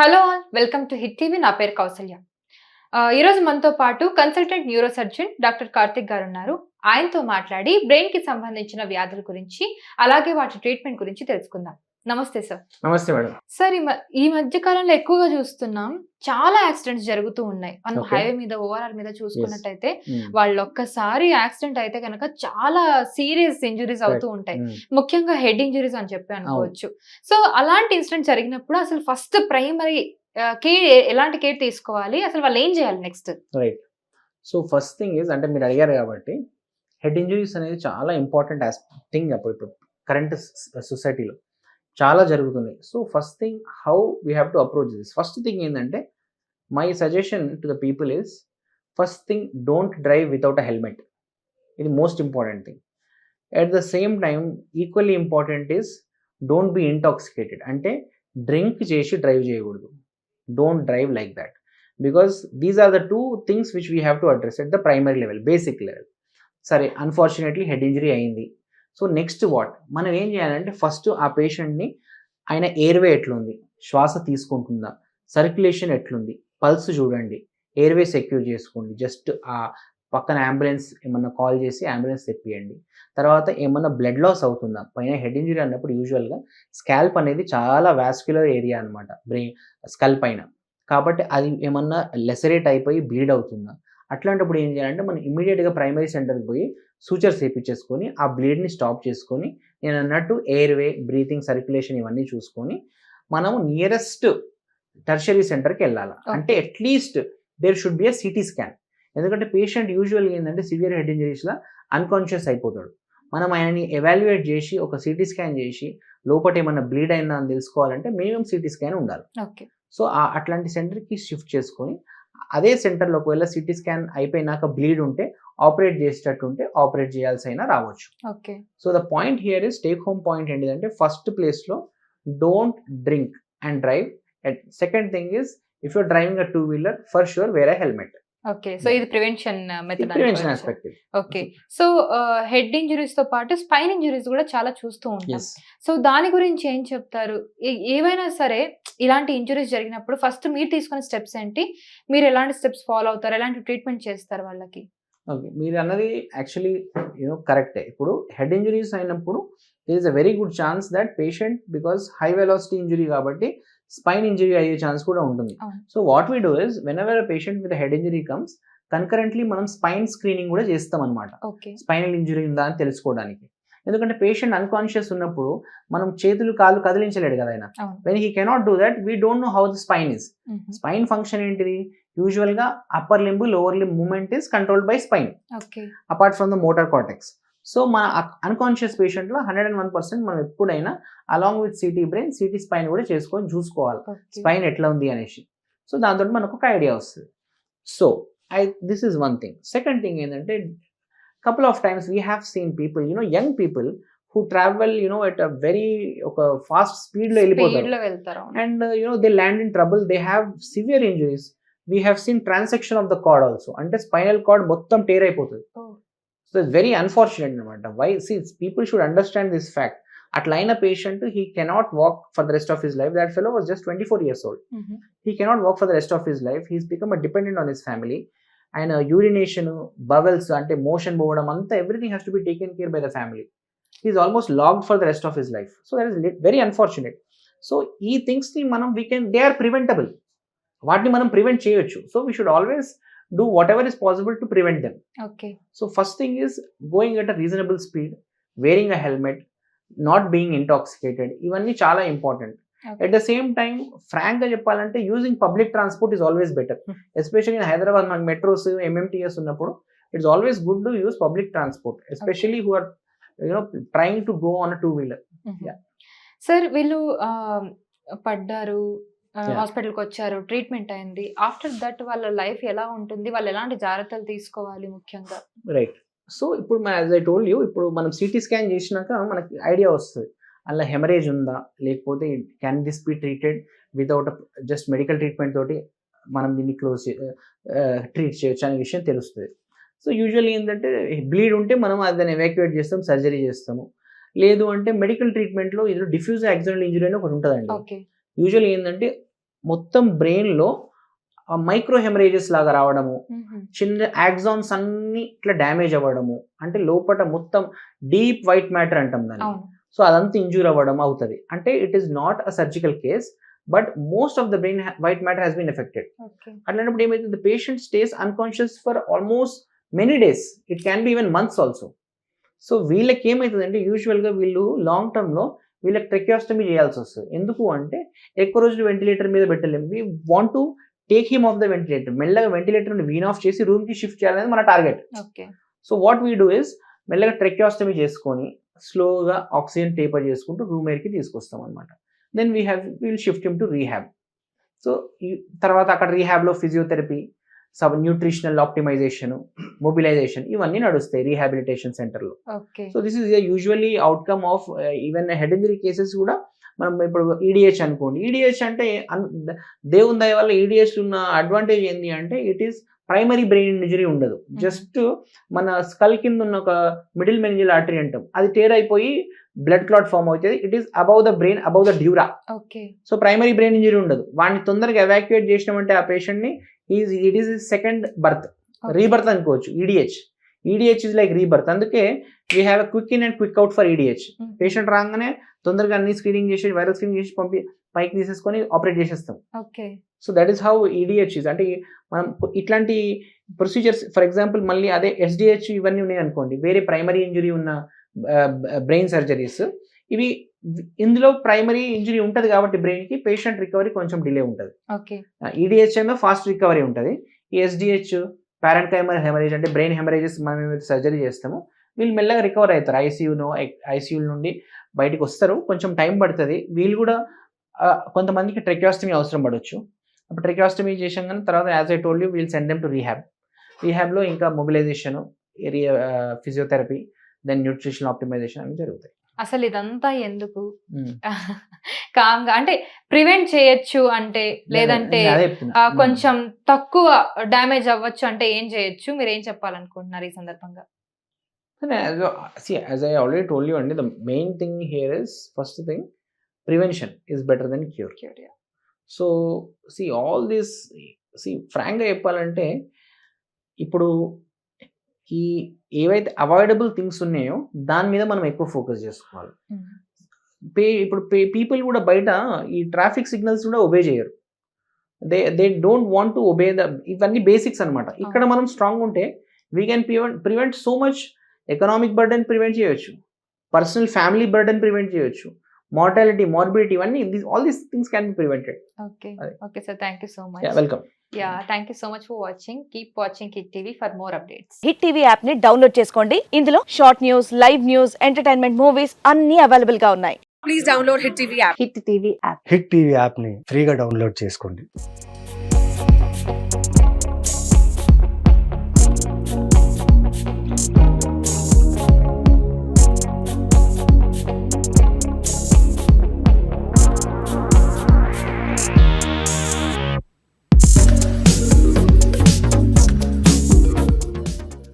Hello all welcome to hit TV. నా పేరు కౌసల్య. ఈరోజు మనతో పాటు consultant neuro surgeon doctor Karthik garu ఉన్నారు. ఆయనతో మాట్లాడి బ్రెయిన్కి సంబంధించిన వ్యాధుల గురించి అలాగే వాటి ట్రీట్మెంట్ గురించి తెలుసుకుందాం. నమస్తే సార్ నమస్తే మేడం. సార్ ఈ మధ్య కాలంలో ఎక్కువగా చూస్తున్నాం. చాలా యాక్సిడెంట్స్ జరుగుతూ ఉన్నాయి. మనం. హైవే మీద ఓఆర్ఆర్ మీద చూసుకున్నట్టయితే మ్మ్. వాళ్ళు ఒక్కసారి యాక్సిడెంట్ అయితే కనుక చాలా సీరియస్ ఇంజురీస్ అవుతూ ఉంటాయి. మ్మ్. ముఖ్యంగా హెడ్ ఇంజరీస్ అని చెప్పి అనుకోవచ్చు. సో అలాంటి ఇన్సిడెంట్ జరిగినప్పుడు అసలు ఫస్ట్ ప్రైమరీ కేర్ ఎలాంటి కేర్ తీసుకోవాలి? అసలు వాళ్ళు ఏం చేయాలి next? Right so first thing is అంటే మీరు అడిగారు కాబట్టి హెడ్ ఇంజరీస్ అనేది చాలా ఇంపార్టెంట్ థింగ్ అప్పుడు ఇప్పుడు కరెంట్ సొసైటీలో. చాలా జరుగుతుంది. So first thing how we have to approach this. First thing ఏంటంటే my suggestion to the people is first thing don't drive without a helmet. ఇది most important thing. At the same time equally important is don't be intoxicated. అంటే drink చేసి drive చేయకూడదు. Don't drive like that. Because these are the two things which we have to address at the primary level basic level. సరే unfortunately head injury అయింది. So next what? మనం ఏం చేయాలంటే first ఆ పేషెంట్ని ఆయన ఎయిర్వే ఎట్లుంది? శ్వాస తీసుకుంటుందా? సర్క్యులేషన్ ఎట్లుంది? పల్స్ చూడండి. ఎయిర్వే సెక్యూర్ చేసుకోండి. జస్ట్ ఆ పక్కన అంబులెన్స్ ఏమన్నా కాల్ చేసి అంబులెన్స్ తెప్పియండి. తర్వాత ఏమన్నా బ్లడ్ లాస్ అవుతుందా? పైన హెడ్ ఇంజరీ అన్నప్పుడు యూజువల్గా స్కాల్ప్ అనేది చాలా వాస్క్యులర్ ఏరియా అనమాట బ్రెయిన్ స్కల్ పైన. కాబట్టి అది ఏమన్నా లెసరేట్ అయిపోయి బ్లీడ్ అవుతుందా? అట్లాంటప్పుడు ఏం చేయాలంటే మనం ఇమీడియట్గా ప్రైమరీ సెంటర్కి పోయి సూచర్స్ వేయించేసుకొని ఆ బ్లీడ్ని స్టాప్ చేసుకొని నేను అన్నట్టు ఎయిర్వే బ్రీతింగ్ సర్క్యులేషన్ ఇవన్నీ చూసుకొని మనం నియరెస్ట్ టర్షరీ సెంటర్కి వెళ్ళాలి. అంటే at least there should be a CT scan ఎందుకంటే పేషెంట్ యూజువల్గా ఏంటంటే సివియర్ హెడ్ ఇంజరీస్లో అన్కాన్షియస్ అయిపోతాడు. మనం ఆయనని ఎవాల్యుయేట్ చేసి ఒక సిటీ స్కాన్ చేసి లోపల ఏమన్నా బ్లీడ్ అయిందా అని తెలుసుకోవాలంటే మినిమం సిటీ స్కాన్ ఉండాలి. ఓకే సో ఆ అట్లాంటి సెంటర్కి షిఫ్ట్ చేసుకొని అదే సెంటర్లో ఒకవేళ సిటీ స్కాన్ అయిపోయినాక బ్లీడ్ ఉంటే ఆపరేట్ చేసేటట్టు ఉంటే ఆపరేట్ చేయాల్సి అయినా రావచ్చు. Okay. So the point here is take home point ఏంటిదంటే ఫస్ట్ ప్లేస్లో don't drink and drive second thing is if you're driving a two wheeler for sure వేరే హెల్మెట్ ఓకే. సో ఇది prevention method prevention aspect okay. So head ఇంజరీస్తో పాటు spine injuries కూడా చాలా చూస్తూ ఉంటాం. So దాని గురించి ఏం చెప్తారు? ఏవైనా సరే ఇలాంటి ఇంజరీస్ జరిగినప్పుడు ఫస్ట్ మీరు తీసుకునే స్టెప్స్ ఏంటి? మీరు ఎలాంటి స్టెప్స్ ఫాలో అవుతారు? ఎలాంటి ట్రీట్మెంట్ చేస్తారు వాళ్ళకి? ఓకే మీరు అన్నది యాక్చువల్లీ యూనో కరెక్టే ఇప్పుడు హెడ్ ఇంజరీస్ అయినప్పుడు there is a very good chance that patient because high velocity injury కాబట్టి స్పైన్ ఇంజరీ అయ్యే ఛాన్స్ కూడా ఉంటుంది. So what we do is whenever patient with head injury comes concurrently మనం spine screening కూడా చేస్తాం అనమాట spinal injury ఉందా అని తెలుసుకోవడానికి. ఎందుకంటే పేషెంట్ అన్కాన్షియస్ ఉన్నప్పుడు మనం చేతులు కాళ్ళు కదిలించలేడు కదా ఆయన. When he cannot do that we don't know how the spine is spine function ఏంటిది? యూజువల్గా upper limb lower limb movement is controlled by spine apart from the motor cortex so మన అన్కాన్షియస్ పేషెంట్లో హండ్రెడ్ అండ్ వన్ పర్సెంట్ మనం ఎప్పుడైనా along with CT brain CT spine కూడా చేసుకొని చూసుకోవాలి. Spine ఎట్లా ఉంది అనేసి. సో దాంతో మనకు ఒక ఐడియా వస్తుంది. So I this is one thing second thing ఏంటంటే couple of times we have seen people you know young people who travel you know at a very ఒక ఫాస్ట్ స్పీడ్లో స్పీడ్ వెళ్ళిపోతారు. And you know they land in trouble they have severe injuries we have seen transaction of the cord also అంటే spinal cord మొత్తం tear అయిపోతుంది. So it's very unfortunate అనమాట why see people should understand this fact అట్లా అయిన patient he cannot walk for the rest of his life that fellow was just twenty four years old Mhm. He cannot work for the rest of his life he's become a dependent on his family ఆయన urination bowels అంటే motion పోవడం అంతా everything has to be taken care by the family he is almost logged for the rest of his life so that is very unfortunate so ఈ థింగ్స్ని మనం we can they are preventable వాటిని మనం prevent చేయొచ్చు so we should always whatever is possible to prevent them okay so first thing is going at a reasonable speed wearing a helmet not being intoxicated ఇవన్నీ చాలా important Okay. At the same time ఫ్రాంక్గా చెప్పాలంటే using public transport is always better. Especially in Hyderabad మనకి metros MMTS ఉన్నప్పుడు it's always good to use public transport especially who are you know trying to go on two wheeler Yeah. Sir వీళ్ళు పడ్డారు. హాస్పిటల్కి వచ్చారు treatment అయింది. After that వాళ్ళ life ఎలా ఉంటుంది? వాళ్ళు ఎలాంటి జాగ్రత్తలు తీసుకోవాలి ముఖ్యంగా? రైట్ సో ఇప్పుడు యాజ్ ఐ టోల్డ్ యూ ఇప్పుడు మనం సిటీ స్కాన్ చేసినాక మనకి ఐడియా వస్తుంది. అలా హెమరేజ్ ఉందా? లేకపోతే can this be treated without just medical treatment తోటి మనం దీన్ని క్లోజ్ ట్రీట్ చేయొచ్చు అనే విషయం తెలుస్తుంది. సో యూజువల్లీ ఏంటంటే బ్లీడ్ ఉంటే మనం దాన్ని ఎవాక్యుయేట్ చేస్తాం సర్జరీ చేస్తాము. లేదు అంటే మెడికల్ ట్రీట్మెంట్లో ఇది డిఫ్యూజ్ యాక్సిడెంటల్ ఇంజరీ అని ఒకటి ఉంటుందండి. ఓకే యూజువల్లీ ఏంటంటే మొత్తం బ్రెయిన్లో మైక్రో హెమరేజెస్ లాగా రావడము. చిన్న యాక్సాన్స్ అన్ని ఇట్లా డ్యామేజ్ అవ్వడము అంటే లోపల మొత్తం డీప్ వైట్ మ్యాటర్ అంటాం దాన్ని. సో అదంతా ఇంజూర్ అవ్వడం అవుతుంది. అంటే it is not a surgical case but most of the brain white matter has been affected. అట్లాంటప్పుడు ఏమైతుంది? Patient stays unconscious for almost many days. It can be even months also. So వీళ్ళకి ఏమవుతుందంటే యూజువల్గా వీళ్ళు long టర్మ్లో వీళ్ళకి ట్రెక్యాస్టమీ చేయాల్సి వస్తుంది. ఎందుకు అంటే ఎక్కువ రోజులు వెంటిలేటర్ మీద పెట్టలేము. We want to take him off the ventilator మెల్లగా వెంటిలేటర్ వీన్ ఆఫ్ చేసి రూమ్కి షిఫ్ట్ చేయాలనేది మన target okay so what we do is మెల్లగా ట్రెక్యాస్టమీ చేసుకొని స్లోగా ఆక్సిజన్ టేపర్ చేసుకుంటూ రూమ్ ఎయిర్కి తీసుకొస్తాం అనమాట then we have will shift him to rehab so తర్వాత అక్కడ రీహ్యాబ్లో physiotherapy sub nutritional optimisation mobilisation ఇవన్నీ నడుస్తాయి రీహాబిలిటేషన్ సెంటర్లో. So this is usually outcome of even head injury cases కూడా మనం ఇప్పుడు ఈడిహెచ్ అనుకోండి. ఈడిహెచ్ అంటే అన్- దేవుని దయ వల్ల ఈడిహెచ్ ఉన్న అడ్వాంటేజ్ ఏంటి అంటే it is primary brain injury ఉండదు. జస్ట్ మన స్కల్ కింద ఉన్న ఒక మిడిల్ మెనిజల్ ఆర్టరీ అంటాం. అది టేర్ అయిపోయి బ్లడ్ క్లాట్ ఫామ్ అవుతుంది. It is above the brain above the dura okay so primary brain injury ఉండదు. వాడిని తొందరగా ఎవాక్యుయేట్ చేసినామంటే ఆ పేషెంట్ని is it is second birth rebirth అనుకోవచ్చు. EDH EDH is like rebirth అందుకే we have quick in and quick out for EDH patient రాగానే తొందరగా అన్ని స్క్రీనింగ్ చేసి వైరల్ స్క్రీనింగ్ చేసి పంపి పైకి తీసేసుకొని ఆపరేట్ చేసేస్తాం. Okay so that is how EDH is అంటే మనం ఇట్లాంటి ప్రొసీజర్స్ ఫర్ ఎగ్జాంపుల్ మళ్ళీ అదే ఎస్డిహెచ్ ఇవన్నీ ఉన్నాయి అనుకోండి. వేరే ప్రైమరీ ఇంజరీ ఉన్న బ్రెయిన్ సర్జరీస్ ఇవి ఇందులో ప్రైమరీ ఇంజరీ ఉంటుంది కాబట్టి బ్రెయిన్కి పేషెంట్ రికవరీ కొంచెం డిలే ఉంటుంది. ఓకే. ఈడిహెచ్ ఏమో ఫాస్ట్ రికవరీ ఉంటుంది. ఈ ఎస్డిహెచ్ పారెంట్ కైమర్ హెమరేజ్ అంటే బ్రెయిన్ హెమరేజెస్ మనం సర్జరీ చేస్తామో వీళ్ళు మెల్లగా రికవర్ అవుతారు. ఐసీయూనో ఐసీయూ నుండి బయటకు వస్తారు. కొంచెం టైం పడుతుంది. వీళ్ళు కూడా కొంతమందికి ట్రెక్యాస్టమీ అవసరం పడవచ్చు అప్పుడు ట్రెక్యాస్టమీ చేసాం తర్వాత as I told you we'll send them to rehab రీహ్యాబ్లో ఇంకా mobilisation physiotherapy then nutrition optimisation అన్ని జరుగుతాయి అసలు ఇదంతా ఎందుకు Mm. కామ్గా అంటే ప్రివెంట్ చేయొచ్చు అంటే లేదంటే నేను అదే చెప్తున్నా. ఆ, Mm. కొంచెం తక్కువ డ్యామేజ్ అవ్వచ్చు అంటే ఏం చేయొచ్చు మీరు ఏం చెప్పాలనుకుంటున్నారు ఈ సందర్భంగా I already told you, Andy, the main thing here is first thing, prevention is better than cure. So see all this see ఫ్రాంక్గా చెప్పాలంటే ఇప్పుడు ఈ ఏవైతే అవాయిడబుల్ థింగ్స్ ఉన్నాయో దాని మీద మనం ఎక్కువ ఫోకస్ చేసుకోవాలి. పే ఇప్పుడు పే పీపుల్ కూడా బయట ఈ ట్రాఫిక్ సిగ్నల్స్ కూడా ఒబే చేయరు. They they don't want to obey the ఇవన్నీ బేసిక్స్ అనమాట ఇక్కడ మనం స్ట్రాంగ్ ఉంటే we can prevent prevent so much economic burden prevent చేయొచ్చు. పర్సనల్ ఫ్యామిలీ బర్డెన్ ప్రివెంట్ చేయొచ్చు. మార్టాలిటీ మార్బిలిటీ ఇవన్నీ all these things can be prevented okay. Okay sir thank you so much welcome yeah thank you so much for watching keep watching Hit TV for more updates hit TV యాప్ని download చేసుకోండి. ఇందులో short news live news entertainment movies అన్ని అవైలబుల్గా ఉన్నాయి. Please download Hit TV app. Hit TV app Hit TV యాప్ని ఫ్రీగా download చేసుకోండి.